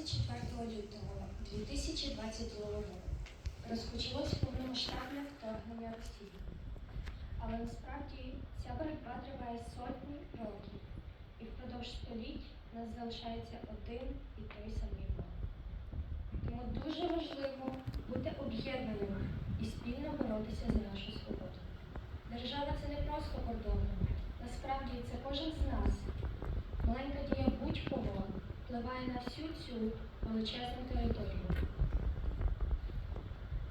24 лютого 2022 року розпочалось повномасштабне вторгнення Росії. Але насправді ця боротьба триває сотні років, і впродовж століть в нас залишається один і той самий ворог. Тому дуже важливо бути об'єднаними і спільно боротися за нашу свободу. Держава це не просто кордони. Насправді це кожен з нас. Маленька дія будь-кого впливає на всю цю величезну територію.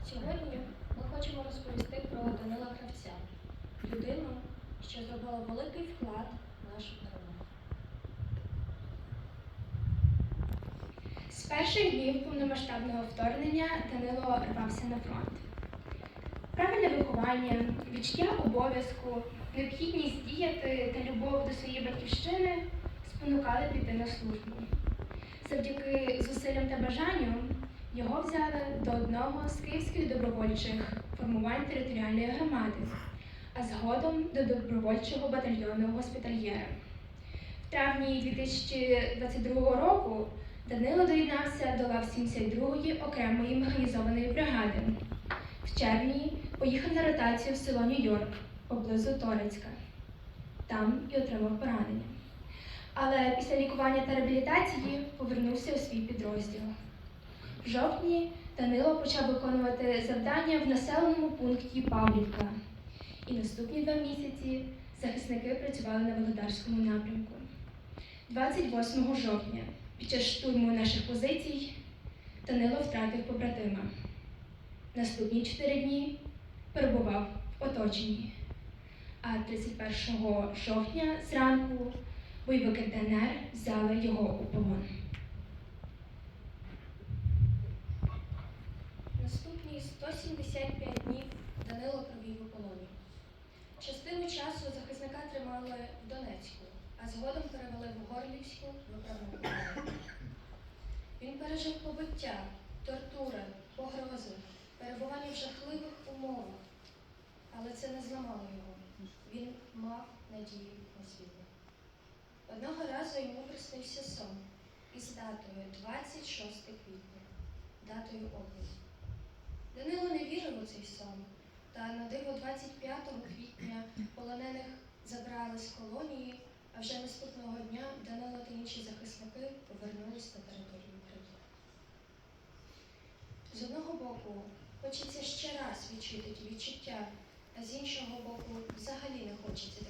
Сьогодні ми хочемо розповісти про Данила Кравця, людину, що зробила великий вклад в нашу перемогу. З перших днів повномасштабного вторгнення Данило рвався на фронт. Правильне виховання, відчуття обов'язку, необхідність діяти та любов до своєї батьківщини спонукали піти на службу. Завдяки зусиллям та бажанню його взяли до одного з київських добровольчих формувань територіальної громади, а згодом до добровольчого батальйону госпітальєра. В травні 2022 року Данило доєднався до лав 72-ї окремої механізованої бригади. В червні поїхав на ротацію в село Нью-Йорк поблизу Торецька. Там і отримав поранення. Але після лікування та реабілітації повернувся у свій підрозділ. В жовтні Данило почав виконувати завдання в населеному пункті Павлівка. І наступні два місяці захисники працювали на Володарському напрямку. 28 жовтня під час штурму наших позицій Данило втратив побратима. Наступні чотири дні перебував в оточенні. А 31 жовтня зранку бойовики ДНР взяли його у полон. Наступні 175 днів Данило провів у полоні. Частину часу захисника тримали в Донецьку, а згодом перевели в Горлівську виправну. Він пережив побиття, тортури, погрози, перебування в жахливих умовах. Але це не зламало його. Він мав надію на світло. Одного разу йому приснився сон із датою 26 квітня, датою обміну. Данило не вірив у цей сон, та на диво 25 квітня полонених забрали з колонії, а вже наступного дня Данило та інші захисники повернулись на територію України. З одного боку, хочеться ще раз відчути ті відчуття, а з іншого боку, взагалі не хочеться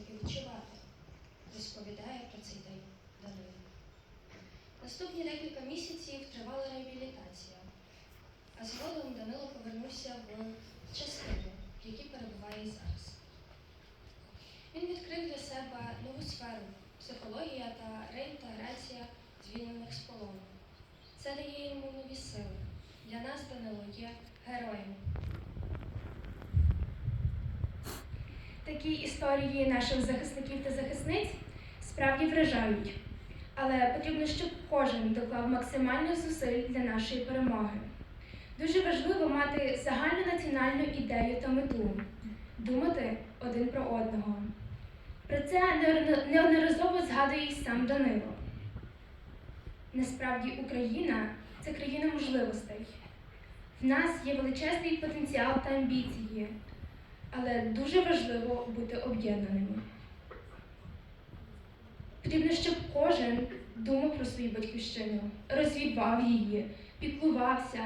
згодом Данило повернувся в частину, в якій перебуває зараз. Він відкрив для себе нову сферу психологія та реінтеграція звільнених з полону. Це дає йому нові сили. Для нас Данило є героєм. Такі історії наших захисників та захисниць справді вражають. Але потрібно, щоб кожен доклав максимально зусиль для нашої перемоги. Дуже важливо мати загальну національну ідею та мету, думати один про одного. Про це неодноразово згадує й сам Данило. Насправді Україна це країна можливостей. В нас є величезний потенціал та амбіції, але дуже важливо бути об'єднаними. Потрібно, щоб кожен думав про свою батьківщину, розвивав її, піклувався,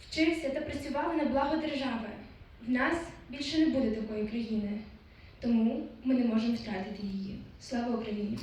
вчився та працював на благо держави. В нас більше не буде такої країни, тому ми не можемо втратити її. Слава Україні!